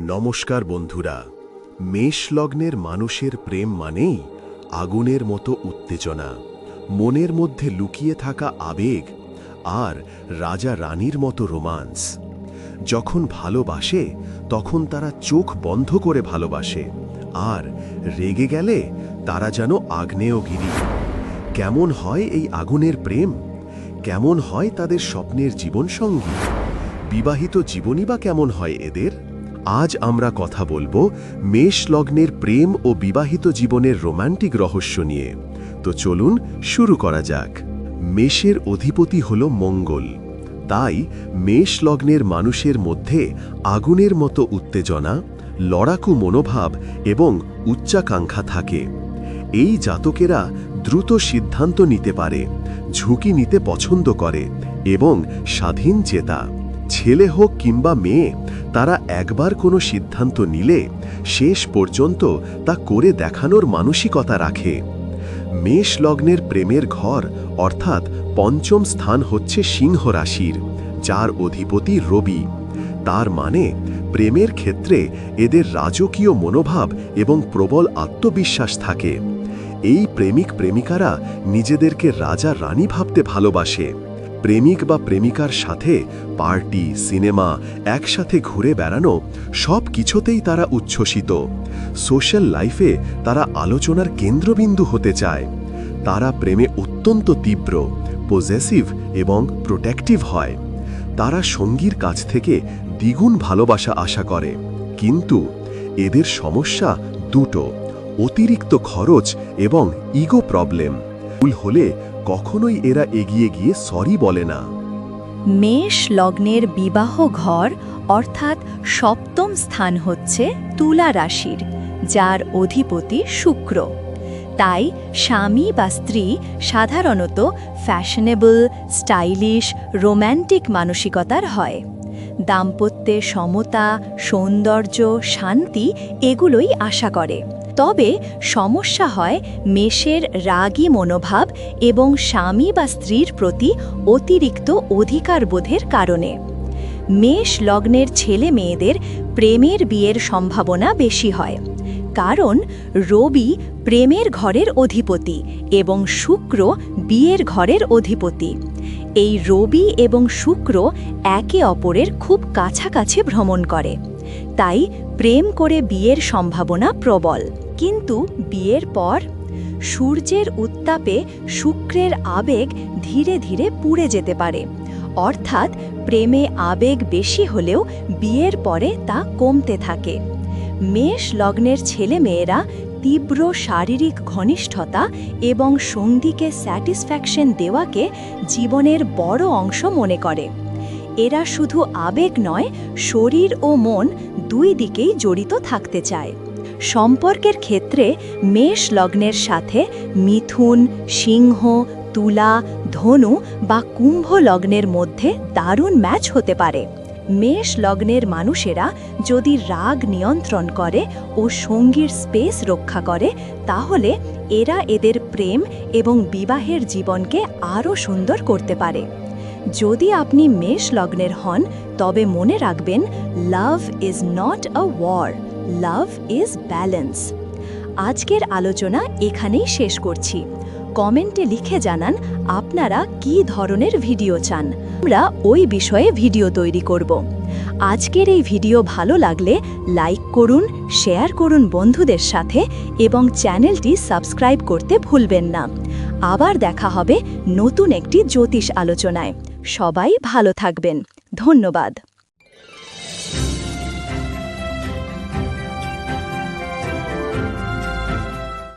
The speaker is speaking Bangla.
নমস্কার বন্ধুরা, মেষ লগ্নের মানুষের প্রেম মানেই আগুনের মতো উত্তেজনা, মনের মধ্যে লুকিয়ে থাকা আবেগ আর রাজা রানীর মতো রোমান্স। যখন ভালোবাসে, তখন তারা চোখ বন্ধ করে ভালোবাসে, আর রেগে গেলে তারা যেন আগ্নেয়গিরি কেমন হয় এই আগুনের প্রেম? কেমন হয় তাদের স্বপ্নের জীবনসঙ্গী? বিবাহিত জীবনই বা কেমন হয় এদের? আজ আমরা কথা বলব মেষ লগ্নের প্রেম ও বিবাহিত জীবনের রোমান্টিক রহস্য নিয়ে। তো চলুন শুরু করা যাক। মেষের অধিপতি হল মঙ্গল। তাই মেষ লগ্নের মানুষের মধ্যে আগুনের মতো উত্তেজনা, লড়াকু মনোভাব এবং উচ্চাকাঙ্ক্ষা থাকে। এই জাতকেরা দ্রুত সিদ্ধান্ত নিতে পারে, ঝুঁকি নিতে পছন্দ করে এবং স্বাধীন চেতা। ছেলে হোক কিংবা মেয়ে, তারা একবার কোনো সিদ্ধান্ত নিলে শেষ পর্যন্ত তা করে দেখানোর মানসিকতা রাখে। মেষ লগ্নের প্রেমের ঘর, অর্থাৎ পঞ্চম স্থান হচ্ছে সিংহ রাশির, যার অধিপতি রবি। তার মানে প্রেমের ক্ষেত্রে এদের রাজকীয় মনোভাব এবং প্রবল আত্মবিশ্বাস থাকে। এই প্রেমিক প্রেমিকারা নিজেদেরকে রাজা রানী ভাবতে ভালোবাসে। প্রেমিক বা প্রেমিকার সাথে পার্টি, সিনেমা, একসাথে ঘুরে বেড়ানো সব কিছুতেই তারা উচ্ছ্বসিত। সোশ্যাল লাইফে তারা আলোচনার কেন্দ্রবিন্দু হতে চায়। তারা প্রেমে অত্যন্ত তীব্র পজেসিভ এবং প্রোটেক্টিভ হয়। তারা সঙ্গীর কাছ থেকে দ্বিগুণ ভালোবাসা আশা করে। কিন্তু এদের সমস্যা দুটো, অতিরিক্ত খরচ এবং ইগো প্রবলেম ভুল হলে কখনোই এরা এগিয়ে গিয়ে সরি বলে না। মেষ লগ্নের বিবাহ ঘর, অর্থাৎ সপ্তম স্থান হচ্ছে তুলা রাশির, যার অধিপতি শুক্র। তাই স্বামী বা স্ত্রী সাধারণত ফ্যাশনেবল স্টাইলিশ রোম্যান্টিক মানসিকতার হয়। দাম্পত্যে সমতা, সৌন্দর্য, শান্তি এগুলোই আশা করে। তবে সমস্যা হয় মেষের রাগী মনোভাব এবং স্বামী বা স্ত্রীর প্রতি অতিরিক্ত অধিকারবোধের কারণে। মেষ লগ্নের ছেলে মেয়েদের প্রেমের বিয়ের সম্ভাবনা বেশি হয়, কারণ রবি প্রেমের ঘরের অধিপতি এবং শুক্র বিয়ের ঘরের অধিপতি। এই রবি এবং শুক্র একে অপরের খুব কাছাকাছি ভ্রমণ করে, তাই প্রেম করে বিয়ের সম্ভাবনা প্রবল। কিন্তু বিয়ের পর সূর্যের উত্তাপে শুক্রের আবেগ ধীরে ধীরে পুড়ে যেতে পারে। অর্থাৎ প্রেমে আবেগ বেশি হলেও বিয়ের পরে তা কমতে থাকে। মেষ লগ্নের ছেলে মেয়েরা তীব্র শারীরিক ঘনিষ্ঠতা এবং সঙ্গীকে স্যাটিসফ্যাকশন দেওয়াকে জীবনের বড় অংশ মনে করে। এরা শুধু আবেগ নয়, শরীর ও মন দুই দিকেই জড়িত থাকতে চায়। সম্পর্কের ক্ষেত্রে মেষ লগ্নের সাথে মিথুন, সিংহ, তুলা, ধনু বা কুম্ভ লগ্নের মধ্যে দারুণ ম্যাচ হতে পারে। মেষ লগ্নের মানুষেরা যদি রাগ নিয়ন্ত্রণ করে ও সঙ্গীর স্পেস রক্ষা করে, তাহলে এরা এদের প্রেম এবং বিবাহের জীবনকে আরও সুন্দর করতে পারে। যদি আপনি মেষ লগ্নের হন, তবে মনে রাখবেন love is not a war love is balance আজকের আলোচনা এখানেই শেষ করছি। কমেন্টে লিখে জানান আপনারা কি ধরনের ভিডিও চান। আমরা ওই বিষয়ে ভিডিও তৈরি করব। আজকের এই ভিডিও ভালো লাগলে লাইক করুন, শেয়ার করুন বন্ধুদের সাথে এবং চ্যানেলটি সাবস্ক্রাইব করতে ভুলবেন না। আবার দেখা হবে নতুন একটি জ্যোতিষ আলোচনায়। সবাই ভালো থাকবেন। ধন্যবাদ।